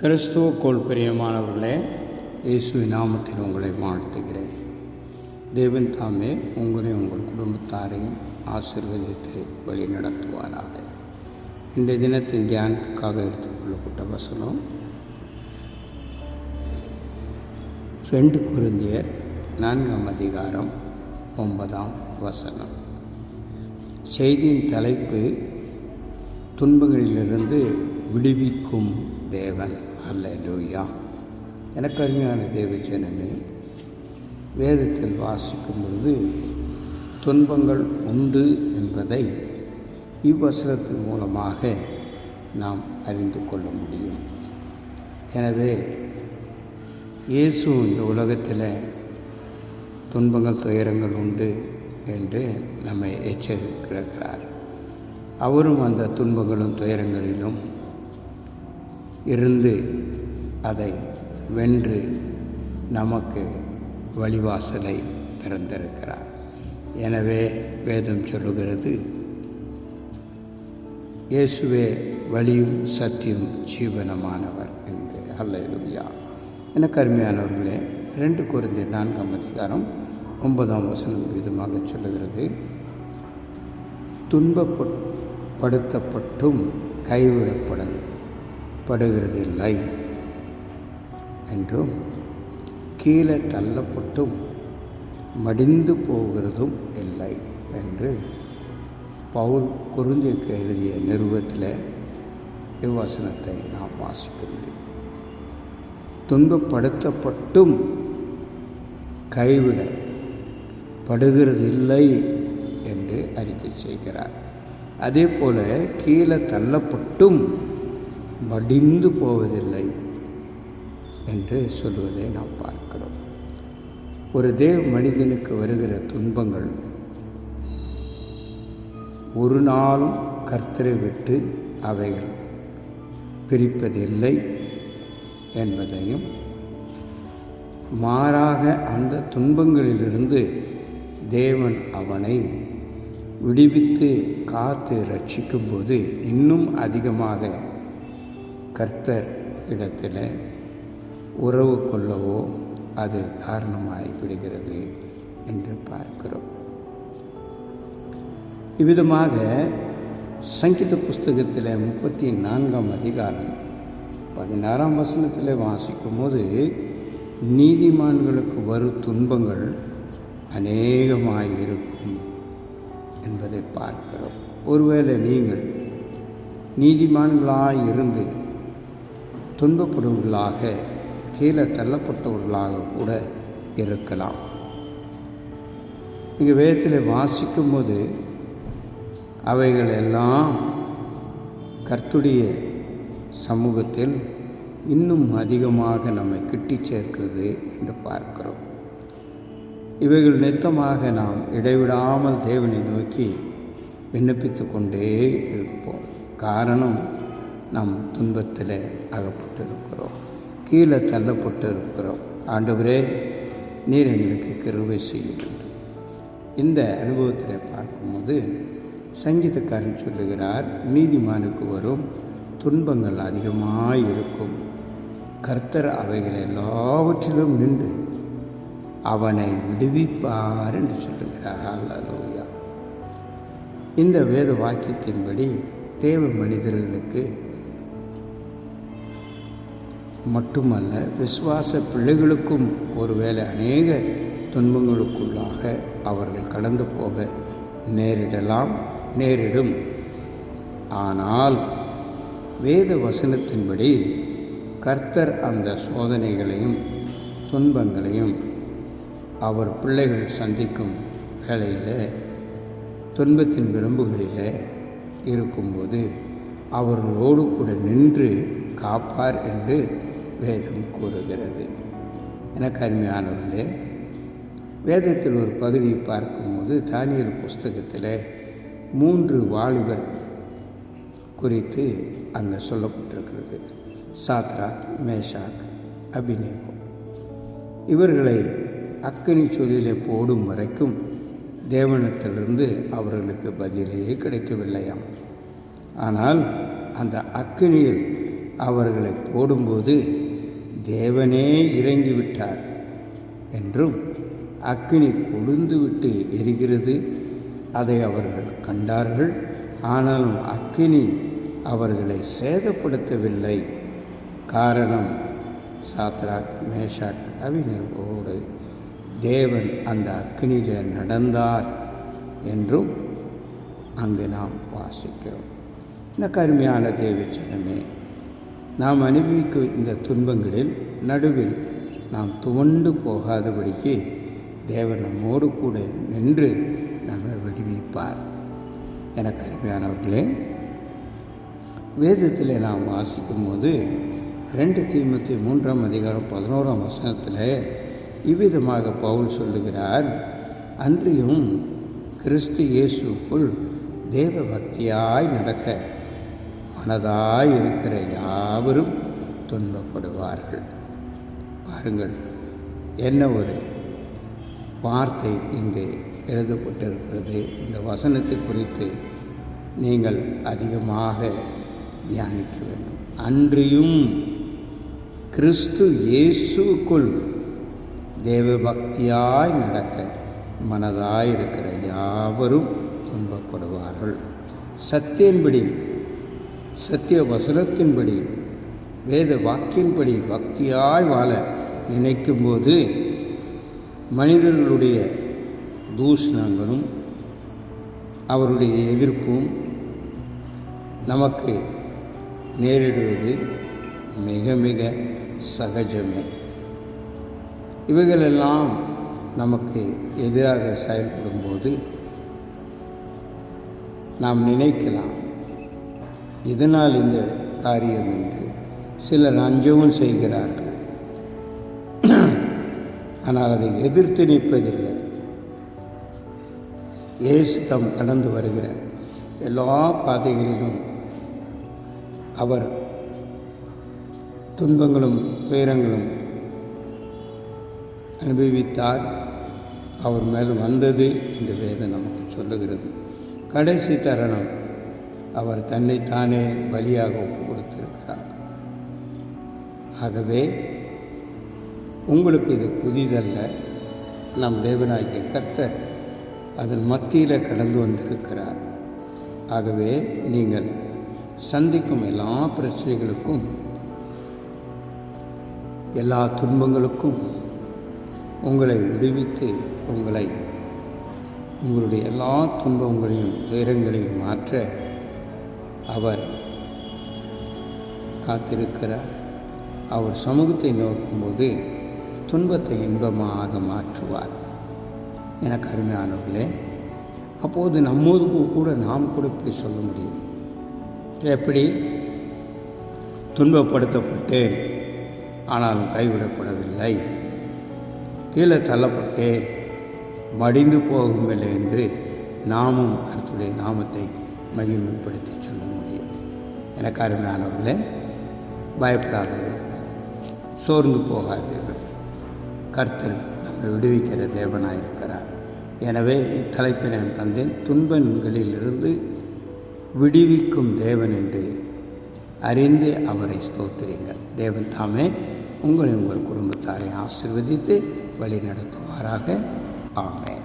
கிறிஸ்துவுக்குள் பிரியமானவர்களே இயேசுவின் நாமத்தில் உங்களை வாழ்த்துகிறேன். தேவன் தாமே உங்களை உங்கள் குடும்பத்தாரையும் ஆசீர்வதித்து வழி நடத்துவாராக இந்த தினத்தின் தியானத்துக்காக எடுத்துக்கொள்ளப்பட்ட வசனம் ரெண்டு குருந்தியர் நான்காம் அதிகாரம் ஒன்பதாம் வசனம். செய்தியின் தலைப்பு துன்பங்களிலிருந்து விடுவிக்கும் தேவன். அல்ல லூயா எனக்கு அருமையான தேவஜனமே வேதத்தில் வாசிக்கும் பொழுது துன்பங்கள் உண்டு என்பதை இவ்வசனத்தின் மூலமாக நாம் அறிந்து கொள்ள முடியும். எனவே இயேசு இந்த உலகத்தில் துன்பங்கள் துயரங்கள் உண்டு என்று நம்மை எச்சரிக்கிறார். அவரும் அந்த துன்பங்களும் துயரங்களிலும் இருந்து அதை வென்று நமக்கு வழிவாசலை திறந்திருக்கிறார். எனவே வேதம் சொல்லுகிறது இயேசுவே வழியும் சத்தியும் ஜீவனமானவர் என்று. அல்லேலூயா எனக்கு அருமையானவர்களே ரெண்டு குறைந்த நான்காம் அதிகாரம் ஒன்பதாம் வசனம் விதமாக சொல்லுகிறது. துன்பப்படுத்தப்பட்டும் படுகிறது படுகிறதில்லை என்றும் கீழே தள்ளப்பட்டும் மடிந்து போகிறதும் இல்லை என்று பவுல் குருந்தியக்கு எழுதிய நிறுவத்தில் இவ்வசனத்தை நாம் வாசிக்க முடியும் துன்பப்படுத்தப்பட்டும் கைவிட படுகிறது இல்லை என்று அறிக்கை செய்கிறார். அதே போல கீழே தள்ளப்பட்டும் மடிந்து போவதில்லை என்று சொல்வதை நாம் பார்க்கிறோம். ஒரு தேவ மனிதனுக்கு வருகிற துன்பங்கள் ஒரு நாளும் கர்த்தரை விட்டு அவைகள் பிரிப்பதில்லை என்பதையும் மாறாக அந்த துன்பங்களிலிருந்து தேவன் அவனை விடுவித்து காத்து ரட்சிக்கும்போது இன்னும் அதிகமாக கர்த்தர் இடத்தில் உறவு கொள்ளவோ அது காரணமாகிவிடுகிறது என்று பார்க்கிறோம். இவ்விதமாக சங்கீத புஸ்தகத்தில் முப்பத்தி நான்காம் அதிகாரம் பதினாறாம் வசனத்தில் வாசிக்கும் போது நீதிமான்களுக்கு வரும் துன்பங்கள் அநேகமாக இருக்கும் என்பதை பார்க்கிறோம். ஒருவேளை நீங்கள் நீதிமான்களாக இருந்து துன்பப்படுவர்களாக கீழே தள்ளப்பட்டவர்களாக கூட இருக்கலாம். இங்கே வேதத்தில் வாசிக்கும்போது அவைகள் எல்லாம் கர்த்துடைய சமூகத்தில் இன்னும் அதிகமாக நம்மை கிட்டி சேர்க்கிறது என்று பார்க்கிறோம். இவைகள் நித்தமாக நாம் இடைவிடாமல் தேவனை நோக்கி விண்ணப்பித்து கொண்டே இருப்போம். காரணம் நாம் துன்பத்தில் அகப்பட்டிருக்கிறோம். கீழே தள்ளப்பட்டு இருக்கிறோம் ஆண்டவரே நீர் எங்களுக்கு கருவை செய்யும் இந்த அனுபவத்தில் பார்க்கும்போது சங்கீதக்காரன் சொல்லுகிறார் நீதிமானுக்கு வரும் துன்பங்கள் அதிகமாக இருக்கும். கர்த்தர் அவைகள் எல்லாவற்றிலும் நின்று அவனை விடுவிப்பார் என்று சொல்லுகிறார். அல்லோயா இந்த வேத வாக்கியத்தின்படி தேவ மனிதர்களுக்கு மட்டுமல்ல விசுவாச பிள்ளைகளுக்கும் ஒருவேளை அநேக துன்பங்களுக்குள்ளாக அவர்கள் கடந்து போக நேரிடலாம் நேரிடும். ஆனால் வேத வசனத்தின்படி கர்த்தர் அந்த சோதனைகளையும் துன்பங்களையும் அவர் பிள்ளைகள் சந்திக்கும் வேளையில் துன்பத்தின் விரும்புகளில் இருக்கும்போது அவர்களோடு கூட நின்று காப்பார் என்று வேதம் கூறுகிறது. எனக்கு அருமையானவர்களே வேதத்தில் ஒரு பகுதியை பார்க்கும்போது தானியல் புஸ்தகத்தில் மூன்று வாலிபர் குறித்து அங்கே சொல்லப்பட்டிருக்கிறது. Shadrach Meshach Abednego. இவர்களை அக்கனி சொல்லிலே போடும் வரைக்கும் தேவனத்திலிருந்து அவர்களுக்கு பதிலே கிடைக்கவில்லையாம். ஆனால் அந்த அக்கினியில் அவர்களை போடும்போது தேவனே இறங்கிவிட்டார் என்றும் அக்கினி கொழுந்துவிட்டு எரிகிறது. அதை அவர்கள் கண்டார்கள். ஆனாலும் அக்கினி அவர்களை சேதப்படுத்தவில்லை. காரணம் சாத்ராக் மேஷாக் அபிநவோடு தேவன் அந்த அக்னியில் நடந்தார் என்றும் அங்கு நாம் வாசிக்கிறோம். இந்த கருமையான தேவச்சனமே நாம் அனுபவிக்கும் இந்த துன்பங்களில் நடுவில் நாம் துவண்டு போகாதபடிக்கு தேவன் நம்மோடு கூட நின்று நம்மை விடுவிப்பார். எனக்கு அருமையானவர்களே வேதத்தில் நாம் வாசிக்கும் போது ரெண்டு தீமத்தி மூன்றாம் அதிகாரம் பதினோராம் வசனத்தில் இவ்விதமாக பவுல் சொல்லுகிறார் அன்றியும் கிறிஸ்து இயேசுக்குள் தேவ பக்தியாய் நடக்க மனதாய் இருக்கிற யாவரும் துன்பப்படுவார்கள். பாருங்கள் என்ன ஒரு வார்த்தை இங்கே எழுதப்பட்டிருக்கிறது. இந்த வசனத்தை குறித்து நீங்கள் அதிகமாக தியானிக்க வேண்டும். அன்றியும் கிறிஸ்து இயேசுக்குள் தேவ பக்தியாய் நடக்க மனதாய் இருக்கிற யாவரும் துன்பப்படுவார்கள். சத்தியன்படி சத்திய வசனத்தின்படி வேத வாக்கின்படி பக்தியாய் வாழ நினைக்கும்போது மனிதர்களுடைய தூஷணங்களும் அவருடைய எதிர்ப்பும் நமக்கு நேரிடுவது மிக மிக சகஜமே. இவைகளெல்லாம் நமக்கு எதிராக செயல்படும்போது நாம் நினைக்கலாம். இதனால் இந்த காரியம் என்று சிலர் அஞ்சவும் செய்கிறார்கள். ஆனால் அதை எதிர்த்து நிற்பதில்லை. இயேசு தம் கடந்து வருகிற எல்லா பாதைகளிலும் அவர் துன்பங்களும் துயரங்களும் அனுபவித்தார். அவர் மேல் வந்தது என்று வேதம் நமக்கு சொல்லுகிறது. கடைசி தருணம். அவர் தன்னைத்தானே பலியாக ஒப்பு கொடுத்திருக்கிறார் ஆகவே உங்களுக்கு இது புதிதல்ல. நம் தேவனாகிய கர்த்தர் அதன் மத்தியில் கடந்து வந்திருக்கிறார். ஆகவே நீங்கள் சந்திக்கும் எல்லா பிரச்சனைகளுக்கும் எல்லா துன்பங்களுக்கும் உங்களை விடுவித்து உங்களை உங்களுடைய எல்லா துன்பங்களையும் துயரங்களையும் மாற்ற அவர் காத்திருக்கிறார். அவர் சமூகத்தை நோக்கும்போது துன்பத்தை இன்பமாக மாற்றுவார். எனக்கு அருமையானவர்களே அப்போது நம்மோது கூட நாம் கூட இப்படி சொல்ல முடியும். எப்படி? துன்பப்படுத்தப்பட்டேன் ஆனாலும் கைவிடப்படவில்லை. கீழே தள்ளப்பட்டேன் மடிந்து போகவில்லை என்று நாமும் கருத்துடைய நாமத்தை மகிமைப்படுத்தி சொல்ல முடியும். எனக்கு அருமையானவர்களே பயப்படாதவர்கள் சோர்ந்து போகாதீர்கள். கர்த்தர் நம்மை விடுவிக்கிற தேவனாக இருக்கிறார். எனவே இத்தலைப்பினை என் தந்தேன். துன்பங்களிலிருந்து விடுவிக்கும் தேவன் என்று அறிந்து அவரை ஸ்தோத்திரிங்கள் தேவன் தாமே உங்களை உங்கள் குடும்பத்தாரை ஆசிர்வதித்து வழி நடத்துவாராக ஆமேன்.